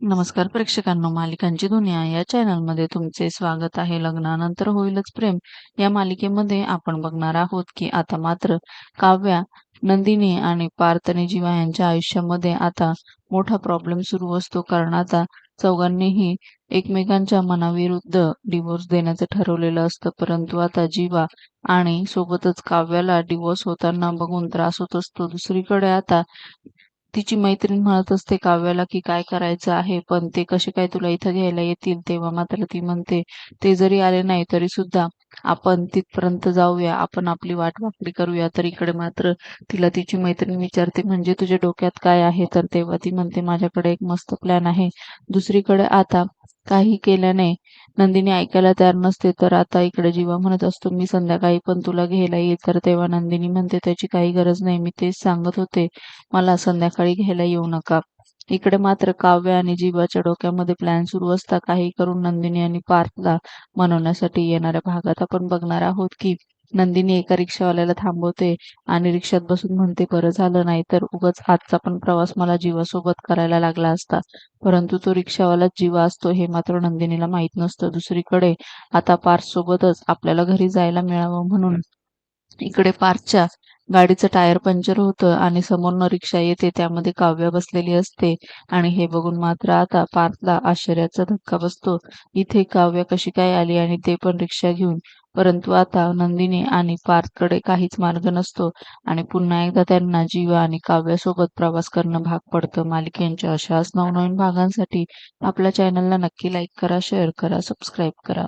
नमस्कार प्रेक्षकांनो मालिकांची दुनिया या चॅनलमध्ये तुमचे स्वागत आहे. लग्नानंतर होईलच प्रेम. या मालिकेमध्ये आपण बघणार आहोत की आता मात्र काव्या नंदिनी आणि पार्थने जीवा यांच्या आयुष्यामध्ये आता मोठा प्रॉब्लेम सुरू असतो. कारण आता चौघांनीही एकमेकांच्या मनाविरुद्ध डिवोर्स देण्याचं ठरवलेलं असतं. परंतु आता जीवा आणि सोबतच काव्याला डिवोर्स होताना बघून त्रास होत असतो. दुसरीकडे आता तिची मैत्रीण म्हणत असते काव्याला की काय करायचं आहे पण ते कसे काय तुला इथं घ्यायला येतील तेव्हा मात्र ती म्हणते ते जरी आले नाही तरी सुद्धा आपण तिथपर्यंत जाऊया आपण आपली वाट वाकडी करूया. तर इकडे मात्र तिला तिची मैत्रीण विचारते म्हणजे तुझ्या डोक्यात काय आहे? तर तेव्हा ती म्हणते माझ्याकडे एक मस्त प्लॅन आहे. दुसरीकडे आता काही केल्याने नंदिनी ऐकायला तयार नसते तर आता इकडे जीवा म्हणत असतो मी संध्याकाळी पण तुला घ्यायला येईल. तर तेव्हा नंदिनी म्हणते त्याची काही गरज नाही मी तेच सांगत होते. मला संध्याकाळी घ्यायला येऊ नका. इकडे मात्र काव्य आणि जीवाच्या डोक्यामध्ये प्लॅन सुरू असता काही करून नंदिनी आणि पार्थला मनवण्यासाठी येणाऱ्या भागात आपण बघणार आहोत की नंदिनी एका रिक्षावाल्याला थांबवते आणि रिक्षात बसून म्हणते बरं झालं नाही तर उगाच आजचा पण प्रवास मला जीवासोबत करायला लागला असता. परंतु तो रिक्षावालाच जीवा असतो हे मात्र नंदिनीला माहीत नसतं. दुसरीकडे आता पार्थ सोबतच आपल्याला घरी जायला मिळावं म्हणून इकडे पार्थच्या गाडीचं टायर पंक्चर होतं आणि समोरनं रिक्षा येते त्यामध्ये काव्य बसलेली असते. आणि हे बघून मात्र आता पार्थला आश्चर्याचा धक्का बसतो. इथे काव्य कशी काय आली आणि ते पण रिक्षा घेऊन. परंतु आता नंदिनी आणि पार्थकडे काहीच मार्ग नसतो. आणि पुन्हा एकदा त्यांना जीवा आणि काव्यासोबत प्रवास करणं भाग पडतं. मालिकेच्या अशाच नवनवीन भागांसाठी आपल्या चॅनलला नक्की लाईक करा शेअर करा सबस्क्राईब करा.